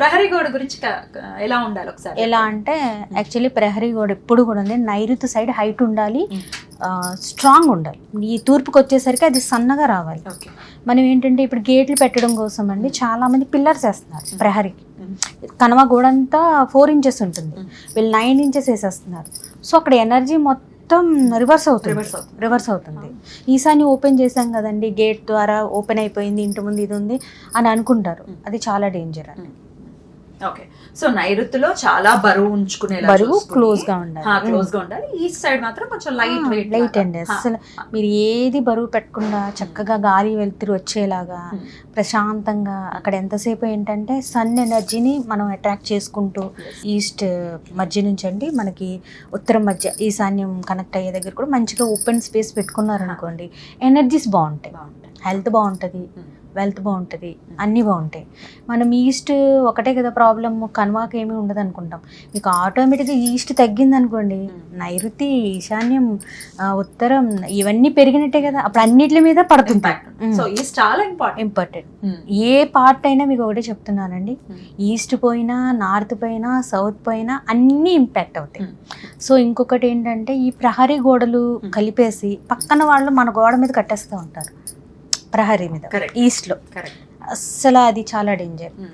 ప్రహరీ గోడ గురించి ఎలా ఉండాలి ఒకసారి? ఎలా అంటే యాక్చువల్లీ ప్రహరీ గోడ ఎప్పుడు కూడా ఉంది నైరుతి సైడ్ హైట్ ఉండాలి. స్ట్రాంగ్ ఉండాలి. ఈ తూర్పుకి వచ్చేసరికి అది సన్నగా రావాలి. మనం ఏంటంటే ఇప్పుడు గేట్లు పెట్టడం కోసం అండి చాలా మంది పిల్లర్స్ వేస్తున్నారు ప్రహరీకి. కనవ గోడ అంతా ఫోర్ ఇంచెస్ ఉంటుంది. వీళ్ళు నైన్ ఇంచెస్ వేసేస్తున్నారు. సో అక్కడ ఎనర్జీ మొత్తం రివర్స్ అవుతుంది. రివర్స్ అవుతుంది. ఈసారి ఓపెన్ చేసాం కదండి గేట్ ద్వారా ఓపెన్ అయిపోయింది ఇంటి ముందు ఇది ఉంది అని అనుకుంటారు. అది చాలా డేంజర్ అండి ఓకే సో నైరుతిలో చాలా బరువు ఉంచుకునే బరువు క్లోజ్గా ఉండాలి. క్లోజ్గా ఉండాలి. ఈస్ట్ సైడ్ మాత్రం కొంచెం లైట్ వెయిట్ లైట్ అండి అసలు మీరు ఏది బరువు పెట్టకుండా చక్కగా గాలి వెలుతురు వచ్చేలాగా Hmm. ప్రశాంతంగా అక్కడ ఎంతసేపు ఏంటంటే సన్ ఎనర్జీని మనం అట్రాక్ట్ చేసుకుంటూ ఈస్ట్ మధ్య నుంచి అండి మనకి ఉత్తరం మధ్య ఈశాన్యం కనెక్ట్ అయ్యే దగ్గర కూడా మంచిగా ఓపెన్ స్పేస్ పెట్టుకున్నారనుకోండి ఎనర్జీస్ బాగుంటాయి. బాగుంటాయి. హెల్త్ బాగుంటుంది. వెల్త్ బాగుంటుంది అన్నీ బాగుంటాయి. మనం ఈస్ట్ ఒకటే కదా ప్రాబ్లమ్ కన్వాకి ఏమీ ఉండదు అనుకుంటాం. మీకు ఆటోమేటిక్గా ఈస్ట్ తగ్గింది అనుకోండి. నైరుతి ఈశాన్యం ఉత్తరం ఇవన్నీ పెరిగినట్టే కదా. అప్పుడు అన్నిటి మీద పడుతుంది సో ఈస్ట్ చాలా ఇంపార్టెంట్ ఇంపార్టెంట్ ఏ పార్ట్ అయినా మీకు ఒకటే చెప్తున్నానండి. ఈస్ట్ పోయినా నార్త్ పోయినా సౌత్ పోయినా అన్నీ ఇంపాక్ట్ అవుతాయి. సో ఇంకొకటి ఏంటంటే ఈ ప్రహరీ గోడలు. కలిపేసి పక్కన వాళ్ళు మన గోడ మీద కట్టేస్తూ ఉంటారు. ప్రహరీ మీద. ఈస్ట్లో అస్సలు అది చాలా డేంజర్